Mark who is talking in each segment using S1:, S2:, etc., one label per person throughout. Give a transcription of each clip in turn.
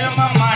S1: திருமம்மாடா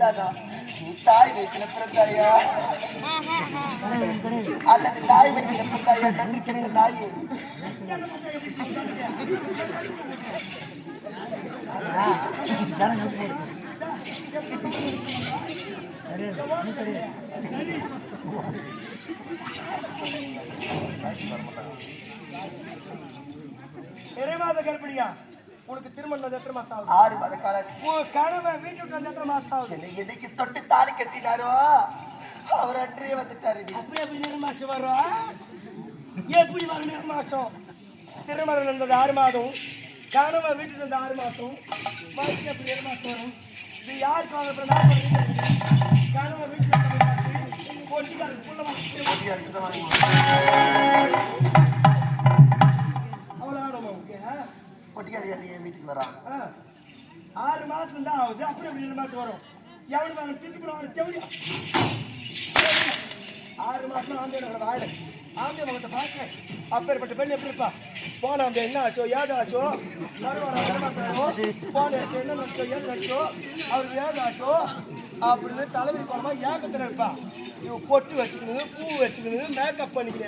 S2: வேட்டையாடுவது நீ தாய் வைக்கல பிறந்தாயா அல்லது தாய் வைக்கல பிறந்தாயா நன்றி கெட்ட நாயே
S3: நிறைவாத கர்ப்பிணியா? உனக்கு திருமணம் வந்து எத்தனை மாசம் ஆகுது?
S2: ஆறு மாத காலம்
S3: உன் கணவன் வீட்டுக்கு வந்து எத்தனை மாசம் ஆகுது?
S2: என்னை என்னைக்கு தொட்டு தாலி கட்டினாரோ அவர் அன்றே வந்துட்டாரு
S3: அப்படியே எப்படி நேரம் மாசம் வரும் எப்படி வரும் நேரம் மாசம்? திருமணம் நடந்தது ஆறு மாதம். கணவன் வீட்டுக்கு வந்து ஆறு மாசம் வாழ்க்கை எப்படி நேரம் மாசம் வரும்? இது நான் சொல்றேன். கணவன் வீட்டுக்கு வந்து கொட்டிக்காரன் புள்ள வாங்கி
S2: வீட்டுக்கு
S3: வரான் ஆறு மாசம் தான் ஆகுது. அப்படி அப்படி ரெண்டு மாசம் வரும்? எவனு வாங்க? திட்டு போடுவாங்க தெவடி ஆறு மாசம் ஆந்தியோட வாழ. ஆந்திய மகத்தை பார்க்க. அப்பேற்பட்ட பெண் எப்படி இருப்பா? போன அந்த என்ன ஆச்சோ ஏது ஆச்சோ? போன என்ன ஆச்சோ ஏது ஆச்சோ? அவருக்கு ஏது ஆச்சோ? அப்படின்னு தலைவி போனமா ஏக்கத்தில் இருப்பா. இவ பொட்டு வச்சுக்கணும் பூ வச்சுக்கணும் மேக்கப் பண்ணிக்க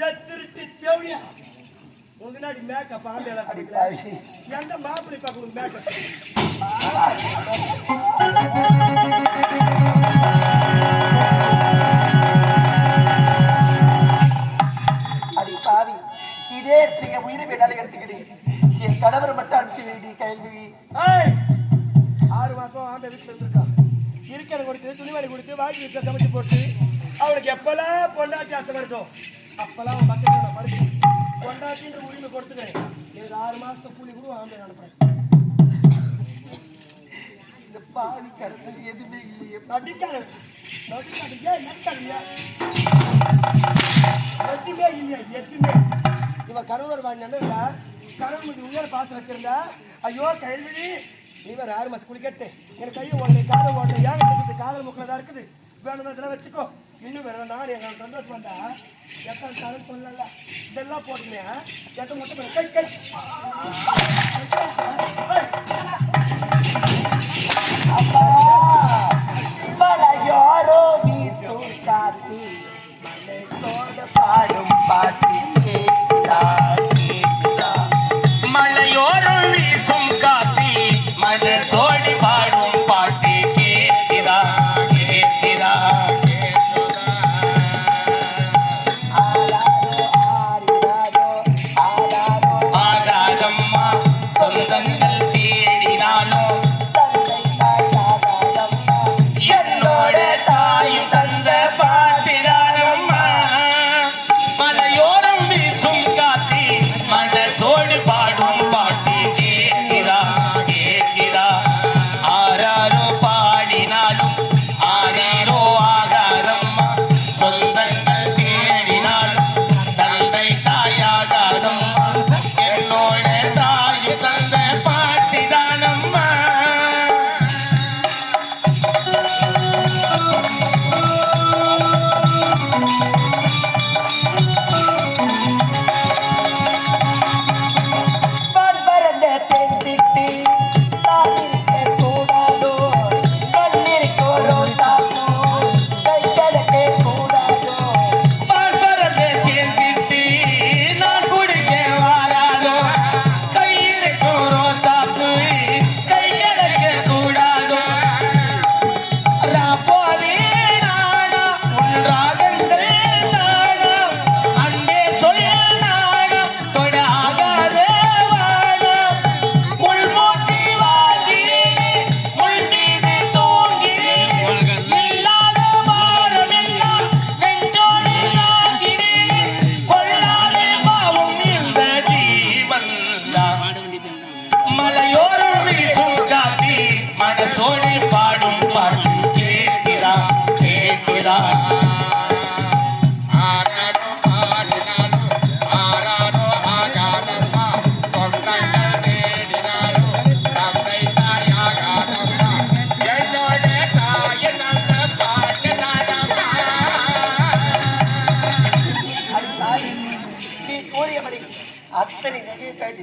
S3: ஜத்திருட்டு தேவடியா. முன்னாடி மேக்கப்
S2: அடி
S3: அடிக்கிறேன்
S2: பாவி.
S3: எந்த மாப்பிள்ளை பார்க்க மேக்கப்
S2: அடி பாவி. இதே இடத்துல என் உயிரை எடுத்துக்கிடு. என் கணவர் மட்டும் அனுப்பிச்சு வேண்டி கேள்வி!
S3: ஆறு மாசம் ஆண்ட வீட்டுல இருந்திருக்கா இருக்கிற கொடுத்து துணிமணி கொடுத்து வாங்கி வீட்டில் சமைச்சு போட்டு. அவளுக்கு எப்பெல்லாம் பொண்டாட்டி ஆசை வருதோ அப்பெல்லாம் அவன் பக்கத்தில் படுத்து பொண்டாட்டின்ற உரிமை கொடுத்துக்கிறேன். எனக்கு ஆறு மாசத்துக்கு கூலி கூட ஆம்பளை அனுப்புறேன்.
S2: இந்த பாவி கருத்தில் எதுவுமே இல்லையே.
S3: நடிக்காது நடிக்காது ஏன் நடிக்காதீங்க? எதுவுமே இல்லையா எதுவுமே. இவன் கருவூர் வாங்கினா கருவு முடி உயர பார்த்து வச்சிருந்தா? ஐயோ கைவிடி நீ வேற ஆறு மாசம் குளிக்கட்டு. எனக்கு கையை ஓடலை காலை ஓடலை ஏன் காதல் முக்கில் தான் இருக்குது. வேணும் இதெல்லாம் வச்சுக்கோ. இன்னும் வேற நான் எங்க சந்தோஷம் வந்தா எத்தனை காலம் சொல்லல. இதெல்லாம் போட்டுமே எத்தனை மட்டும் கை கை.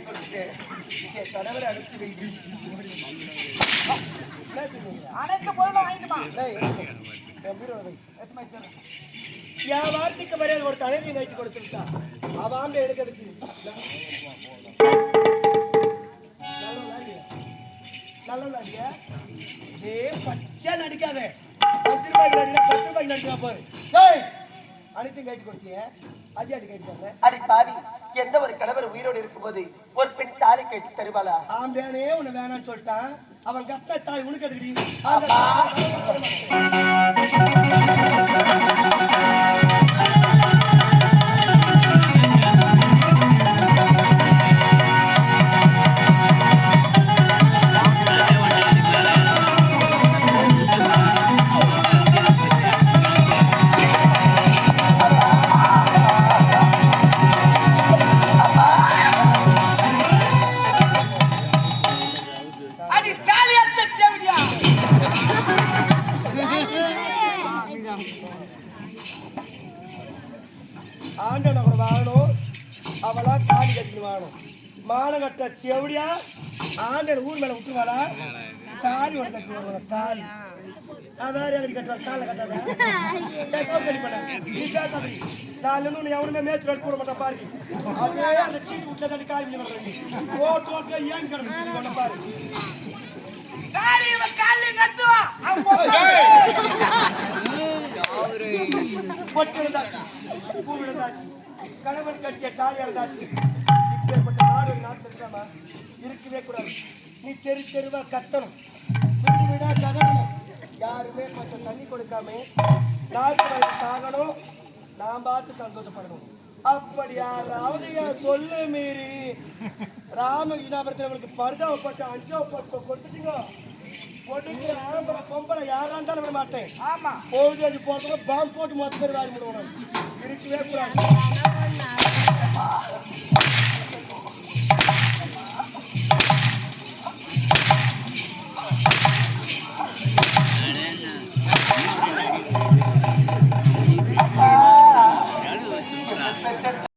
S2: கொடுத்து என் கணவரை அனுப்பி வைத்து
S4: அனைத்து பொருளும் வாங்கிட்டுமா
S3: என் வார்த்தைக்கு மரியாதை ஒரு தலைவி நைட்டு கொடுத்துருக்கா அவ ஆம்பளை எடுக்கிறதுக்கு நல்ல விளையாடியா? ஏய், பச்சையா நடிக்காத. பத்து ரூபாய்க்கு நடிக்கிறா பத்து ரூபாய்க்கு நடிக்கிறா பாரு அனைத்தையும் கைட்டு கொடுத்திய.
S2: அடி பாவி. எந்த ஒரு கணவர் உயிரோடு இருக்கும்போது ஒரு பெண் தாலி கட்டி தருவாளா?
S3: ஆம்பளையானே உன்னை வேணாம்னு சொல்லிட்டான். அவன் கப்ப தாய் உனக்கு எதுக்குடி? ஆண்டவனை கூட வாங்கணும். அவளா தாலி கட்டிட்டு வாங்கணும். மானகட்ட தேவடியா? ஆண்டவன் ஊர் மேல விட்டுருவாளா? தாலி ஒன்று கட்டி வருவாங்க தாலி. அதான் எனக்கு கட்டுவா காலில் கட்டாத? அடி பண்ண. நீ பேசாதடி. நாலு நிமிஷம் உன்னை எவனுமே மேய்ச்சி வெட்டி போட மாட்டான் பாரு. அதே அந்த சீட்டு விட்டு தண்ணி காலி பண்ணி வர்றேன் ஓட்டு ஓட்டு ஏன் கிடந்து கொண்ட பாரு.
S4: தாலி இவன் காலில் கட்டுவா
S3: பொட்டு இருந்தாச்சு பூ விழுந்தாச்சு கணவன் கட்டிய தாலி இருந்தாச்சு இப்பேற்பட்ட நாடு ஒரு நாட்டில் இருக்காமா இருக்கவே கூடாது. நீ தெரு தெருவா கத்தணும். வீடு வீடா யாருமே கொஞ்சம் தண்ணி கொடுக்காம நாட்டு சாகணும். நான் பார்த்து சந்தோஷப்படணும். அப்படி யாராவது என் சொல்லு மீறி ராமகிருஷ்ணாபுரத்தில் அவளுக்கு அஞ்சோ அஞ்சாவப்பட்டு கொடுத்துட்டீங்க. கொடுக்கிற ஆம்பளை பொம்பளை யாரா இருந்தாலும் விட மாட்டேன்.
S4: ஆமா.
S3: போகுது அது போறதுக்கு பாம்பு போட்டு மொத்த பேர் வாரி முடுவோம். இருக்கவே கூடாது.